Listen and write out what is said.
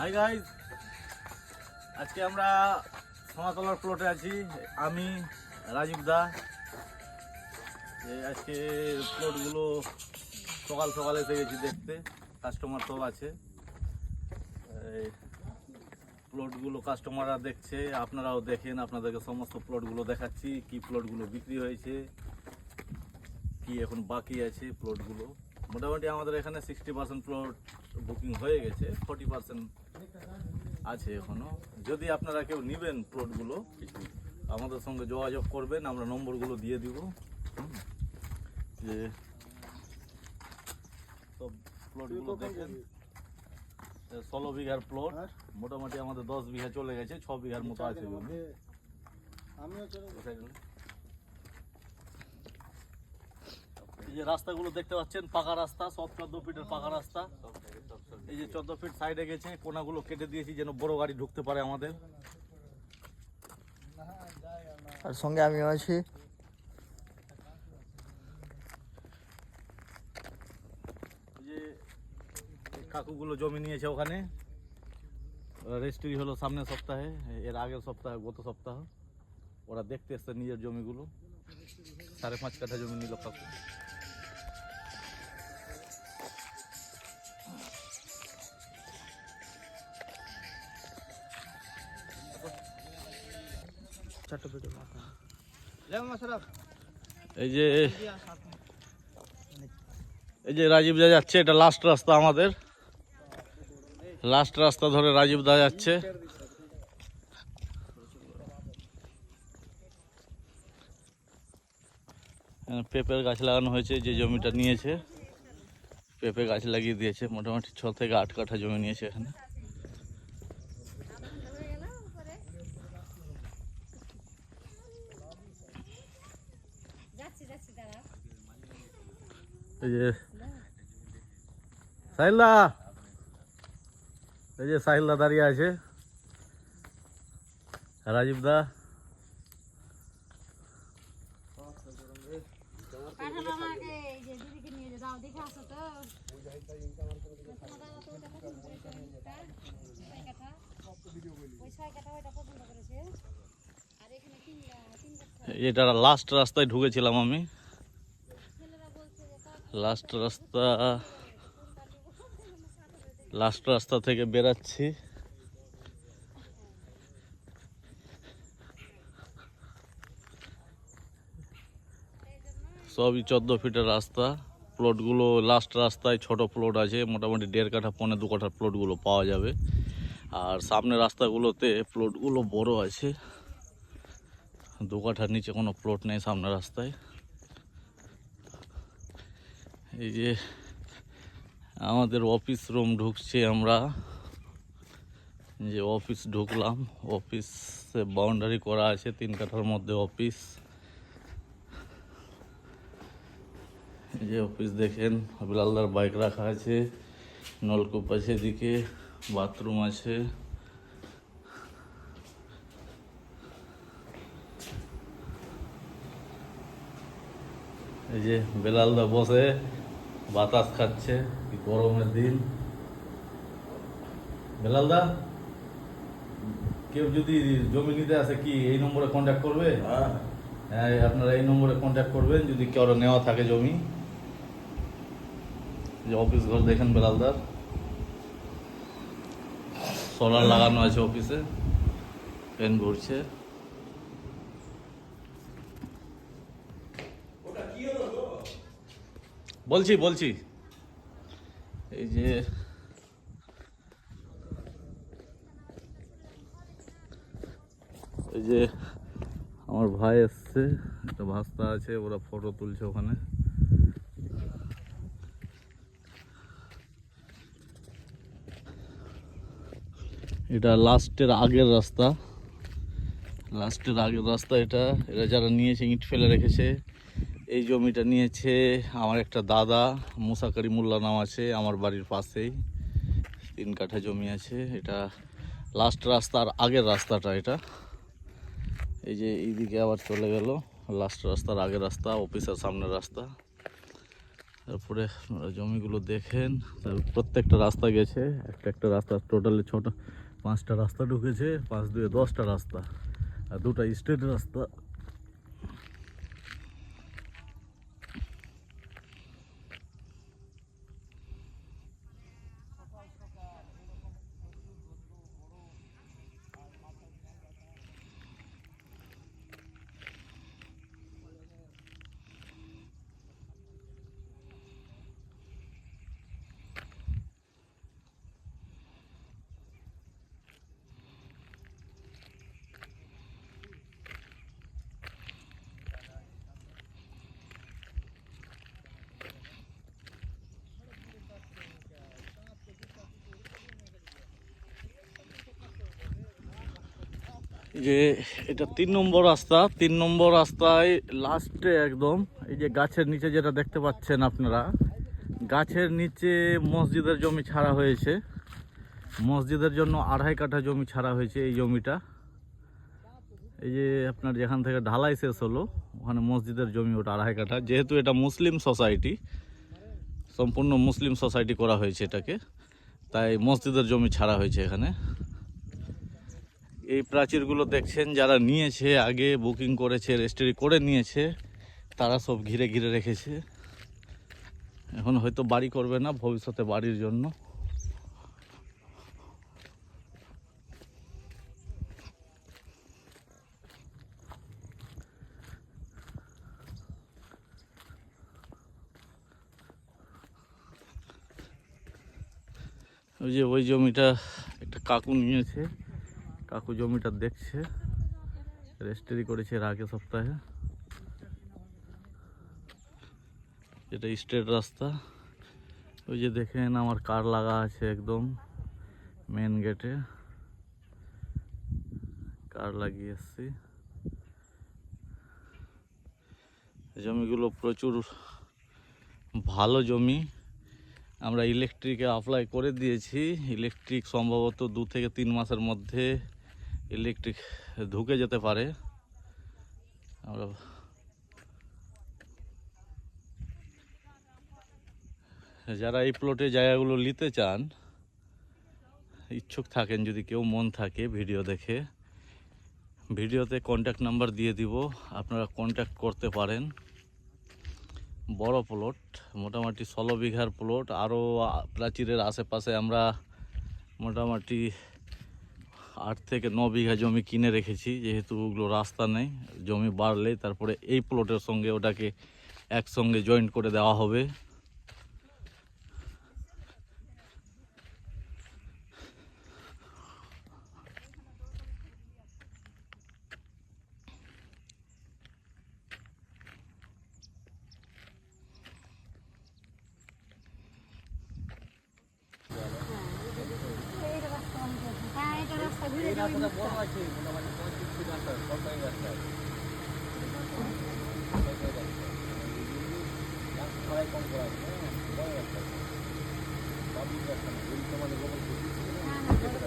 Hi guys আজকে আমরা সমাতলার প্লটে আছি। আমি, রাজীব দা। আজকে প্লটগুলো সকাল সকাল এসে গেছি দেখতে। কাস্টমার সব আছে। প্লটগুলো কাস্টমাররা দেখছে, আপনারাও দেখেন, আপনাদেরকে সমস্ত প্লটগুলো দেখাচ্ছি, কি প্লটগুলো বিক্রি হয়েছে, কি এখন বাকি আছে প্লটগুলো মোটামুটি আমাদের এখানে সিক্সটি পার্সেন্ট প্লট বুকিং হয়ে গেছে ফর্টি পার্সেন্ট আছে এখনও। যদি আপনারা কেউ নেবেন প্লটগুলো আমাদের সঙ্গে যোগাযোগ করবেন আমরা নম্বরগুলো দিয়ে দিব। যে সব প্লটগুলো দেখেন। ষোলো বিঘার প্লট মোটামুটি আমাদের দশ বিঘা চলে গেছে ছ বিঘার মতো আছে জমি কোথায় গেল? এই যে রাস্তাগুলো দেখতে পাচ্ছেন পাকা রাস্তা সব চোদ্দ ফিটের পাকা রাস্তা। এই যে চোদ্দ ফিট সাইডে গেছে কোনাগুলো কেটে দিয়েছি যেন বড় গাড়ি ঢুকতে পারে আমাদের। আর সঙ্গে আমিও আছি। কাকুগুলো জমি নিয়েছে ওখানে। রেজিস্ট্রি হলো সামনের সপ্তাহে এর আগের সপ্তাহে গত সপ্তাহ। ওরা দেখতে এসছে নিজের জমিগুলো। সাড়ে পাঁচ কাঠা জমি নিল কাকু। এই যে এই যে রাজীব দা যাচ্ছে এটা লাস্ট রাস্তা আমাদের। লাস্ট রাস্তা ধরে রাজীব দা যাচ্ছে। এখানে পেঁপের গাছ লাগানো হয়েছে যে জমিটা নিয়েছে। পেঁপে গাছ লাগিয়ে দিয়েছে মোটামুটি ছ থেকে আট কাঠা জমি নিয়েছে এখানে যাচ্ছি যাচ্ছি দাঁড়া এই যে এই যে দাঁড়িয়ে আছে। রাজীব দা। এটা লাস্ট রাস্তায় ঢুকেছিলাম আমি ছেলেরা বলছে যে কাঠ লাস্ট রাস্তা লাস্ট রাস্তা থেকে বেরাচ্ছি। সবই চোদ্দ ফিটের রাস্তা। প্লটগুলো লাস্ট রাস্তায় ছোট প্লট আছে, মোটামুটি দেড় কাঠা, পৌনে দু কাঠার প্লটগুলো পাওয়া যাবে। আর সামনের রাস্তাগুলোতে প্লটগুলো বড় আছে। দু কাঠার নিচে কোনো প্লট নেই সামনের রাস্তায়। এই যে আমাদের অফিস রুম ঢুকছে আমরা। যে অফিস ঢুকলাম। অফিসে বাউন্ডারি করা আছে, তিন কাঠার মধ্যে অফিস যে অফিস দেখেন, বিলালদার বাইক রাখা আছে। নলকূপ আছে এদিকে বাথরুম আছে। এই যে বেলালদা বসে। বাতাস খাচ্ছে কি গরমের দিন। বেলালদা কেউ যদি জমি নিতে আসে কি এই নম্বরে কন্ট্যাক্ট করবে? হ্যাঁ। আপনারা এই নম্বরে কন্ট্যাক্ট করবেন যদি কেউ নেওয়া থাকে জমি। যে অফিস ঘর দেখেন বেলালদার। সোলার লাগানো আছে অফিসে ফ্যান ঘুরছে বলছি বলছি। এই যে এই যে আমার ভাই এসছে, একটা ভাস্তা আছে, ওরা ফটো তুলছে ওখানে। এটা লাস্টের আগের রাস্তা। লাস্টের আগের রাস্তা এটা। এরা যারা নিয়েছে, ইট ফেলে রেখেছে। এই জমিটা নিয়েছে আমার একটা দাদা মুসা করিমুল্লা নাম আছে, আমার বাড়ির পাশেই। তিন কাঠা জমি আছে, এটা লাস্ট রাস্তার আগের রাস্তাটা এটা। এই যে এইদিকে আবার চলে গেল লাস্ট রাস্তার আগের রাস্তা অফিসের সামনের রাস্তা। তারপরে জমিগুলো দেখেন প্রত্যেকটা রাস্তা গেছে, একটা একটা রাস্তা টোটালি ছটা, পাঁচটা রাস্তা ঢুকেছে, পাঁচ দুয়ে দশটা রাস্তা। আর দুটা স্ট্রেট রাস্তা। যে এটা তিন নম্বর রাস্তা, তিন নম্বর রাস্তায় লাস্টে একদম, এই যে গাছের নিচে যেটা দেখতে পাচ্ছেন আপনারা, গাছের নিচে মসজিদের জমি ছাড়া হয়েছে। মসজিদের জন্য আড়াই কাঠা জমি ছাড়া হয়েছে এই জমিটা। এই যে আপনার যেখান থেকে ঢালাই শেষ হলো, ওখানে মসজিদের জমি ওটা আড়াই কাঠা। যেহেতু এটা মুসলিম সোসাইটি সম্পূর্ণ মুসলিম সোসাইটি করা হয়েছে এটাকে, তাই মসজিদের জমি ছাড়া হয়েছে এখানে। এই প্রাচীরগুলো দেখছেন, যারা নিয়েছে, আগে বুকিং করেছে, রেজিস্ট্রি করে নিয়েছে, তারা সব ঘিরে ঘিরে রেখেছে। এখন হয়তো বাড়ি করবে না ভবিষ্যতে বাড়ির জন্য। ওই যে ওই জমিটা একটা কাকু নিয়েছে। কাকু জমিটা দেখছে। রেজিস্ট্রি করেছে এর আগে সপ্তাহে। এটা স্ট্রেট রাস্তা। ওই যে দেখেন আমার কার লাগা আছে একদম মেন গেটে কার লাগিয়ে এসছি। জমিগুলো প্রচুর ভালো জমি। আমরা ইলেকট্রিকে অ্যাপ্লাই করে দিয়েছি। ইলেকট্রিক সম্ভবত দু থেকে তিন মাসের মধ্যে ইলেকট্রিক ঢুকে যেতে পারে। আমরা যারা এই প্লটে জায়গাগুলো নিতে চান, ইচ্ছুক থাকেন, যদি কেউ মন থাকে ভিডিও দেখে, ভিডিওতে কন্ট্যাক্ট নাম্বার দিয়ে দিব, আপনারা কন্ট্যাক্ট করতে পারেন। বড় প্লট মোটামুটি ষোলো বিঘার প্লট আরও প্রাচীরের আশেপাশে আমরা মোটামুটি আট থেকে ন বিঘা জমি কিনে রেখেছি, যেহেতু ওগুলো রাস্তা নেই, জমি বাড়লে তারপরে এই প্লটের সঙ্গে ওটাকে একসঙ্গে জয়েন্ট করে দেওয়া হবে। এটা রাস্তা ঘুরে যাবে হ্যাঁ হ্যাঁ